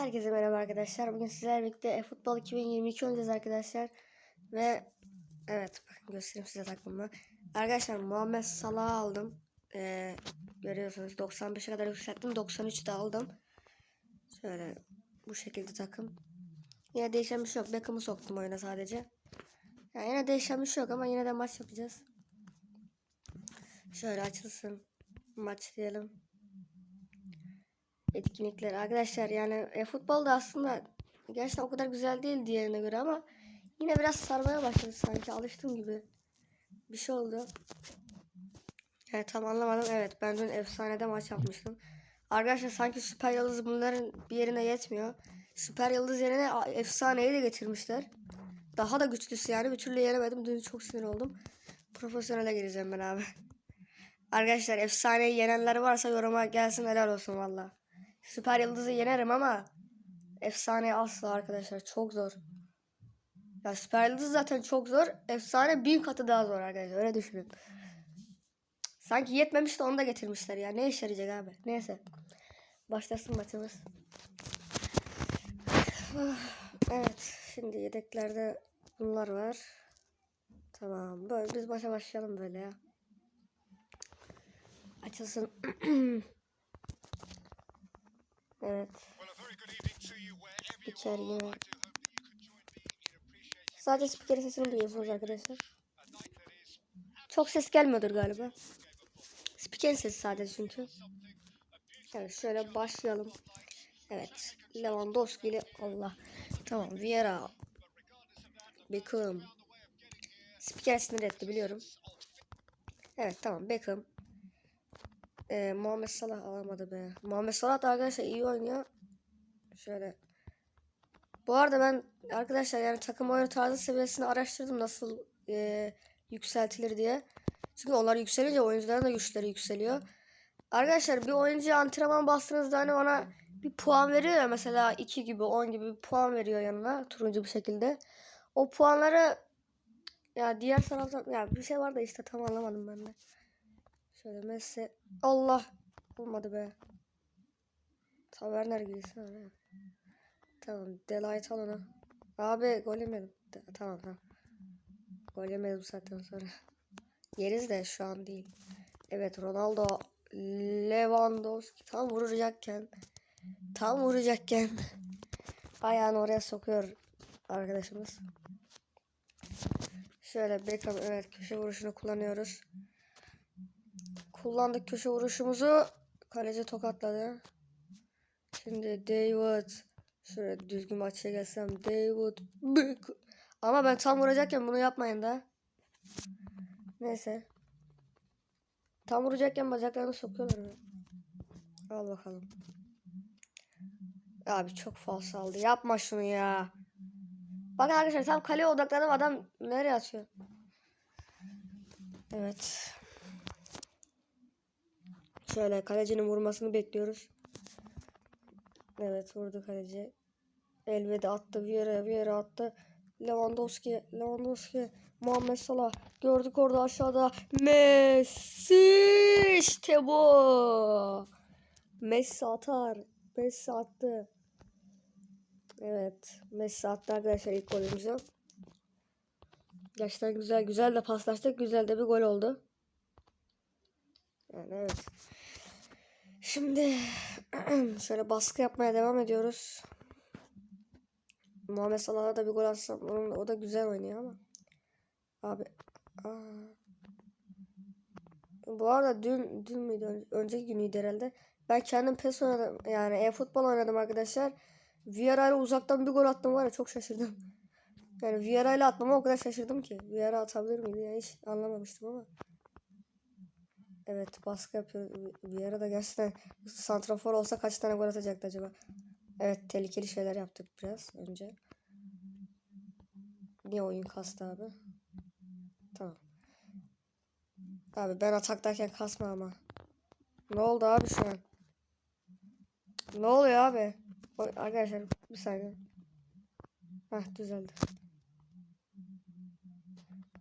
Herkese merhaba arkadaşlar. Bugün sizlerle birlikte eFootball 2022 oynayacağız arkadaşlar. Ve evet bakın göstereyim size takımımı. Arkadaşlar Muhammed Salah'ı aldım. Ee, görüyorsunuz 95'e kadar yükselttim. 93'te aldım. Şöyle bu şekilde takım. Yine değişen bir şey yok. Beckham'ı soktum oyuna sadece. Yani yine değişen bir şey yok ama yine de maç yapacağız. Şöyle açılsın. Maç diyelim etkinlikler. Arkadaşlar yani e, futbol da aslında gerçekten o kadar güzel değil diğerine göre ama yine biraz sarmaya başladı sanki alıştım gibi. Bir şey oldu. Evet tam anlamadım. Evet ben dün efsanede maç yapmıştım. Arkadaşlar sanki süper yıldız bunların bir yerine yetmiyor. Süper yıldız yerine efsaneyi de getirmişler. Daha da güçlüsü yani bir türlü yenemedim. Dün çok sinir oldum. Profesyonele gireceğim ben abi. Arkadaşlar efsaneyi yenenler varsa yoruma gelsin helal olsun valla. Süper Yıldız'ı yenerim ama efsane asla arkadaşlar çok zor. Ya Süper Yıldız zaten çok zor. Efsane bin katı daha zor arkadaşlar. Öyle düşünün. Sanki yetmemiş de onu da getirmişler ya. Ne işe yarayacak abi? Neyse. Başlasın maçımız. Evet. Şimdi yedeklerde bunlar var. Tamam. Böyle biz başa başlayalım böyle ya. Açılsın. evet. Spiker yine. Sadece spikerin sesini duyuyorsunuz arkadaşlar. Çok ses gelmiyordur galiba. Spikerin sesi sadece çünkü. Evet şöyle başlayalım. Evet. Lewandowski ile Allah. Tamam. Vieira. Beckham. Spiker sinir etti biliyorum. Evet tamam Beckham. Ee, Muhammed Salah alamadı be. Muhammed Salah da arkadaşlar iyi oynuyor. Şöyle. Bu arada ben arkadaşlar yani takım oyunu tarzı seviyesini araştırdım nasıl e, yükseltilir diye. Çünkü onlar yükselince oyuncuların da güçleri yükseliyor. Arkadaşlar bir oyuncuya antrenman bastığınızda hani ona bir puan veriyor ya mesela 2 gibi 10 gibi bir puan veriyor yanına turuncu bir şekilde. O puanları ya diğer taraftan ya bir şey var da işte tam anlamadım ben de. Şöyle Messi Allah olmadı be. Taverner girsin öyle. Tamam Delight al onu. Abi gol yemedim. De- tamam tamam. Gol yemedim bu saatten sonra. Yeriz de şu an değil. Evet Ronaldo Lewandowski tam vuracakken tam vuracakken ayağını oraya sokuyor arkadaşımız. Şöyle Beckham evet köşe vuruşunu kullanıyoruz. Kullandık köşe vuruşumuzu. Kaleci tokatladı. Şimdi David. Şöyle düzgün maçya gelsem. David. Beckham. Ama ben tam vuracakken bunu yapmayın da. Neyse. Tam vuracakken bacaklarını sokuyorlar. Al bakalım. Abi çok falso aldı. Yapma şunu ya. Bakın arkadaşlar tam kaleye odaklandım adam nereye atıyor? Evet. Şöyle kalecinin vurmasını bekliyoruz. Evet vurdu kaleci. Elveda attı. Vieira, Vieira attı. Lewandowski, Lewandowski, Muhammed Salah. Gördük orada aşağıda. Messi işte bu. Messi atar. Messi attı. Evet. Messi attı arkadaşlar ilk golümüzü. Gerçekten güzel. Güzel de paslaştık. Güzel de bir gol oldu. Yani evet. Şimdi şöyle baskı yapmaya devam ediyoruz. Muhammed Salah'a da bir gol atsam onun, o da güzel oynuyor ama. Abi. Aa. Bu arada dün dün müydü? Ön- Önceki günüydü herhalde. Ben kendim PES oynadım. Yani e-futbol oynadım arkadaşlar. Vieira ile uzaktan bir gol attım var ya çok şaşırdım. Yani Vieira ile atmama o kadar şaşırdım ki. Vieira atabilir miydi? Yani hiç anlamamıştım ama. Evet baskı yapıyor. Vieira da gerçekten santrafor olsa kaç tane gol atacaktı acaba? Evet tehlikeli şeyler yaptık biraz önce. Niye oyun kastı abi? Tamam. Abi ben ataktayken kasma ama. Ne oldu abi şu an? Ne oluyor abi? Arkadaşlar bir saniye. Hah düzeldi.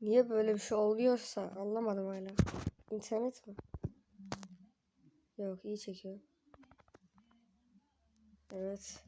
Niye böyle bir şey oluyorsa anlamadım hala. İnternet mi? Yok iyi çekiyor. Evet.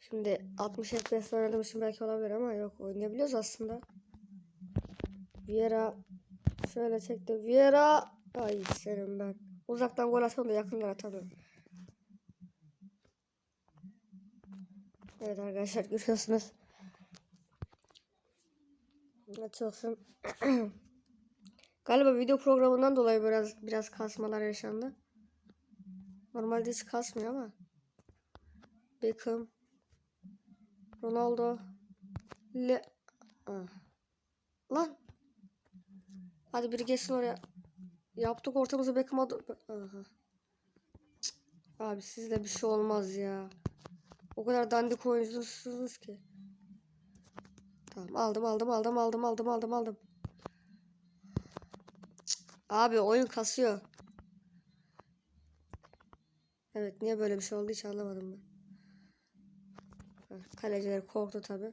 Şimdi 60 FPS oynadığım için belki olabilir ama yok oynayabiliyoruz aslında. Vieira şöyle çekti. Vieira ay senin ben. Uzaktan gol atıyorum da yakından atamıyorum. Evet arkadaşlar görüyorsunuz. Açılsın. Galiba video programından dolayı biraz biraz kasmalar yaşandı. Normalde hiç kasmıyor ama. Beckham. Ronaldo. Le... Ah. Lan. Hadi biri geçsin oraya. Yaptık ortamızı Beckham'a... Aha. Abi sizle bir şey olmaz ya. O kadar dandik oyuncusunuz ki. Tamam aldım aldım aldım aldım aldım aldım aldım. Abi oyun kasıyor. Evet niye böyle bir şey oldu hiç anlamadım ben. Kaleciler korktu tabi.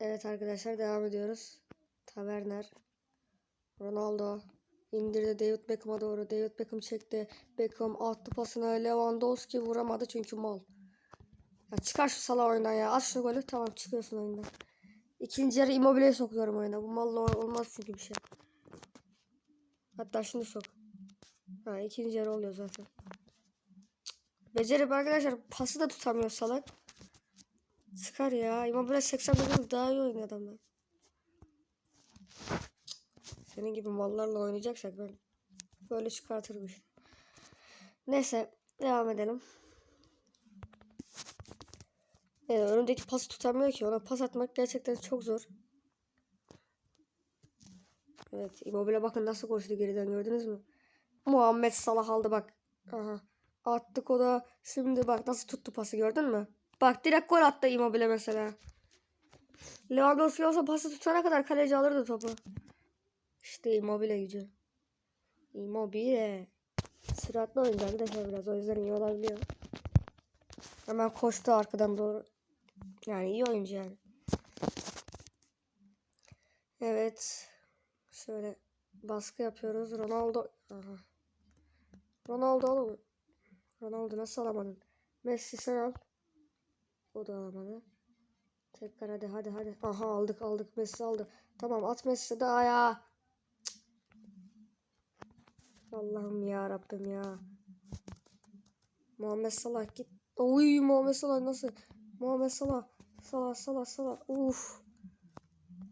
Evet arkadaşlar devam ediyoruz. Taverner. Ronaldo. indirdi David Beckham'a doğru. David Beckham çekti. Beckham attı pasını. Lewandowski vuramadı çünkü mal. Ya çıkar şu sala oyundan ya. At şu golü. Tamam çıkıyorsun oyundan. İkinci yarı Immobile'yi sokuyorum oyuna. Bu malla olmaz çünkü bir şey. Hatta şimdi sok. Ha ikinci yarı oluyor zaten. Becerip arkadaşlar pası da tutamıyor salak. Çıkar ya. Immobile 89 daha iyi oynuyor adamlar. Senin gibi mallarla oynayacaksak ben böyle çıkartırım işte. Neyse devam edelim. Evet, önündeki pası tutamıyor ki. Ona pas atmak gerçekten çok zor. Evet Immobile bakın nasıl koştu geriden gördünüz mü? Muhammed Salah aldı bak. Aha. Attık o da. Şimdi bak nasıl tuttu pası gördün mü? Bak direkt gol attı Immobile mesela. Lewandowski olsa pası tutana kadar kaleci alırdı topu. İşte Immobile gücü. Immobile. Süratli oyuncu arkadaşlar biraz o yüzden iyi olabiliyor. Hemen koştu arkadan doğru. Yani iyi oyuncu yani. Evet. Şöyle baskı yapıyoruz. Ronaldo. Aha. Ronaldo oğlum. Ronaldo nasıl alamadın? Messi sen al. O da alamadı. Tekrar hadi hadi hadi. Aha aldık aldık Messi aldı. Tamam at Messi daha ya. Allah'ım ya Rabbim ya. Muhammed Salah git. Oy Muhammed Salah nasıl? Muhammed Salah. Salah Salah Salah. Uf.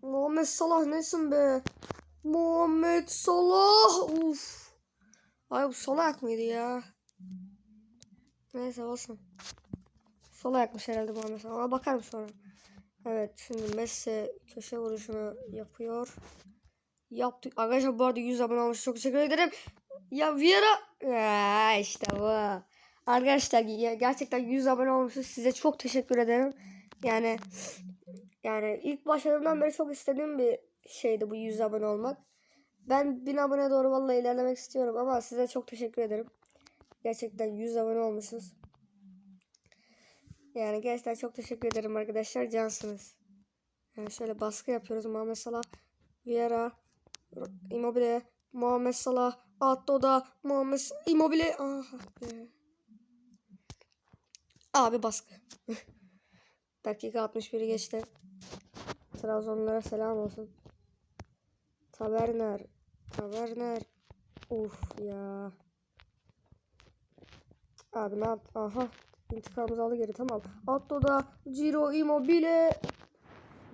Muhammed Salah nesin be? Muhammed Salah. Uf. Ay bu ayak mıydı ya? Neyse olsun. Sol ayakmış herhalde Muhammed Salah. Ona bakarım sonra. Evet şimdi Messi köşe vuruşunu yapıyor. Yaptık. Arkadaşlar bu arada 100 abone olmuş. Çok teşekkür ederim. Ya Vieira. Ya işte bu. Arkadaşlar gerçekten 100 abone olmuşsunuz. Size çok teşekkür ederim. Yani yani ilk başladığımdan beri çok istediğim bir şeydi bu 100 abone olmak. Ben 1000 abone doğru vallahi ilerlemek istiyorum ama size çok teşekkür ederim. Gerçekten 100 abone olmuşsunuz. Yani gerçekten çok teşekkür ederim arkadaşlar. Cansınız. Yani şöyle baskı yapıyoruz. Muhammed Salah, Vieira, Immobile, Muhammed Salah, Atto'da, Muhammed Immobile. Aha be. Abi baskı. Dakika 61'i geçti. Trabzonlara selam olsun. Taverner. Taverner. Uf ya. Abi ne yaptı? Aha. İntikamımızı aldı geri tamam. Atto'da Ciro Immobile.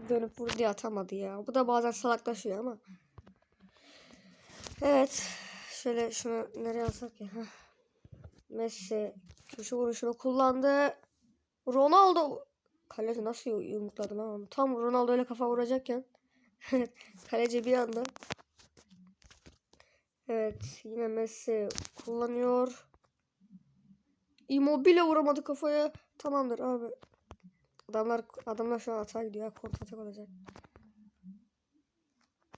Dönüp vurdu ya atamadı ya. Bu da bazen salaklaşıyor ama. Evet. Şöyle şunu nereye alsak ya. Heh. Messi köşe vuruşunu kullandı. Ronaldo kaleci nasıl yumrukladı lan? Tam Ronaldo ile kafa vuracakken kaleci bir anda Evet yine Messi kullanıyor. Immobile vuramadı kafaya. Tamamdır abi. Adamlar adamlar şu an atağa gidiyor. Kontratak olacak.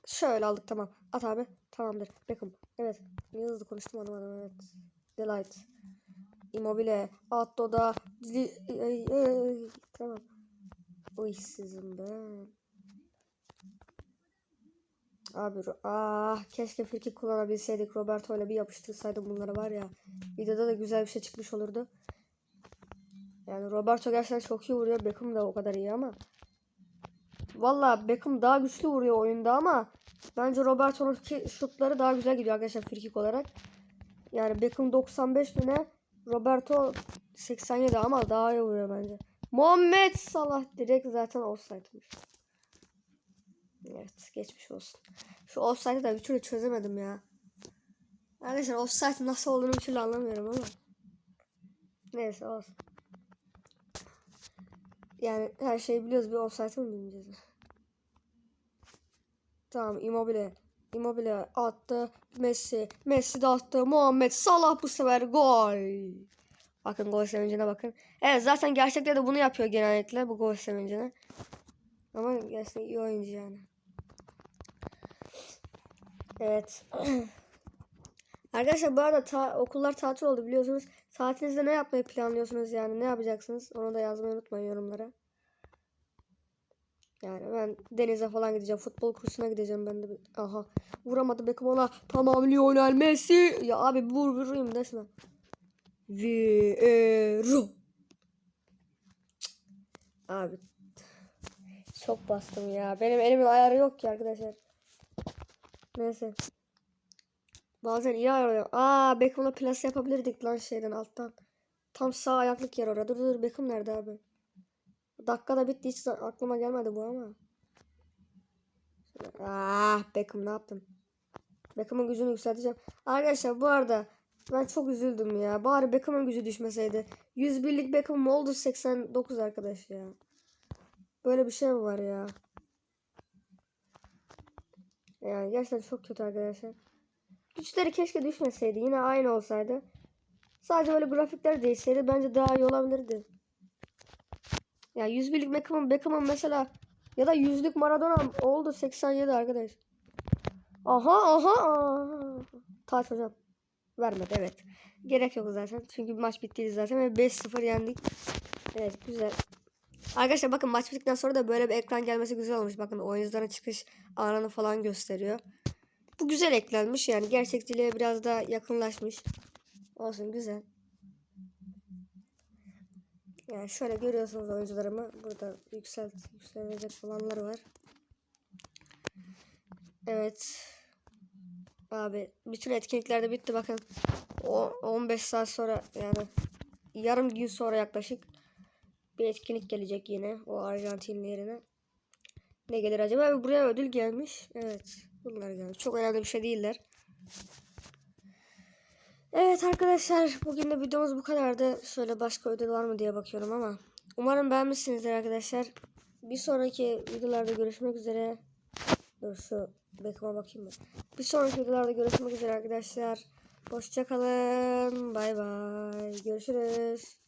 Şöyle aldık tamam. At abi. Tamamdır. Beckham. Evet. Niye hızlı konuştum anlamadım evet. Delight. Immobile. Atto'da. Ay, ay. Tamam. Uy sizin ben. Abi ah keşke friki kullanabilseydik. Roberto ile bir yapıştırsaydım bunları var ya. Videoda da güzel bir şey çıkmış olurdu. Yani Roberto gerçekten çok iyi vuruyor. Beckham da o kadar iyi ama. Valla Beckham daha güçlü vuruyor oyunda ama bence Roberto'nun şutları daha güzel gidiyor arkadaşlar frikik olarak. Yani Beckham 95 bine Roberto 87 ama daha iyi vuruyor bence. Muhammed Salah direkt zaten offside'mış. Evet geçmiş olsun. Şu offside'ı da bir türlü çözemedim ya. Arkadaşlar offside nasıl olduğunu bir türlü anlamıyorum ama. Neyse olsun. Yani her şeyi biliyoruz bir offside'ı mı bilmeyeceğiz? Tamam Immobile. Immobile attı. Messi. Messi de attı. Muhammed Salah bu sefer gol. Bakın gol sevincine bakın. Evet zaten gerçekte de bunu yapıyor genellikle bu gol sevincine. Ama gerçekten iyi oyuncu yani. Evet. Arkadaşlar bu arada ta- okullar tatil oldu biliyorsunuz. Tatilinizde ne yapmayı planlıyorsunuz yani ne yapacaksınız? Onu da yazmayı unutmayın yorumlara. Yani ben denize falan gideceğim. Futbol kursuna gideceğim ben de. Aha. Vuramadı Beckham ona. Tamam Lionel Messi. Ya abi vur vurayım desene. Vieiro. Abi. Çok bastım ya. Benim elimin ayarı yok ki arkadaşlar. Neyse. Bazen iyi ayarlıyor. Aa Beckham'la plase yapabilirdik lan şeyden alttan. Tam sağ ayaklık yer orada. Dur dur Beckham nerede abi? Dakika da bitti hiç aklıma gelmedi bu ama. Ah Beckham ne yaptın? Beckham'ın gücünü yükselteceğim. Arkadaşlar bu arada ben çok üzüldüm ya. Bari Beckham'ın gücü düşmeseydi. 101'lik Beckham oldu 89 arkadaş ya. Böyle bir şey mi var ya? Yani gerçekten çok kötü arkadaşlar. Güçleri keşke düşmeseydi. Yine aynı olsaydı. Sadece böyle grafikler değişseydi bence daha iyi olabilirdi. Ya 101'lik Beckham'ın Beckham'ın mesela ya da 100'lük Maradona oldu 87 arkadaş. Aha aha aha. Taç hocam. Vermedi evet. Gerek yok zaten. Çünkü maç bittiydi zaten ve 5-0 yendik. Evet güzel. Arkadaşlar bakın maç bittikten sonra da böyle bir ekran gelmesi güzel olmuş. Bakın oyuncuların çıkış anını falan gösteriyor. Bu güzel eklenmiş yani gerçekçiliğe biraz daha yakınlaşmış. Olsun güzel. Yani şöyle görüyorsunuz oyuncularımı. Burada yükselt, yükselecek olanlar var. Evet. Abi bütün etkinlikler de bitti bakın. O 15 saat sonra yani yarım gün sonra yaklaşık bir etkinlik gelecek yine o Arjantinli yerine. Ne gelir acaba? Abi buraya ödül gelmiş. Evet. Bunlar gelmiş. Çok önemli bir şey değiller. Evet arkadaşlar bugün de videomuz bu kadardı. Şöyle başka ödül var mı diye bakıyorum ama. Umarım beğenmişsinizdir arkadaşlar. Bir sonraki videolarda görüşmek üzere. Dur şu Beckham'a bakayım mı? Bir sonraki videolarda görüşmek üzere arkadaşlar. Hoşçakalın. Bay bay. Görüşürüz.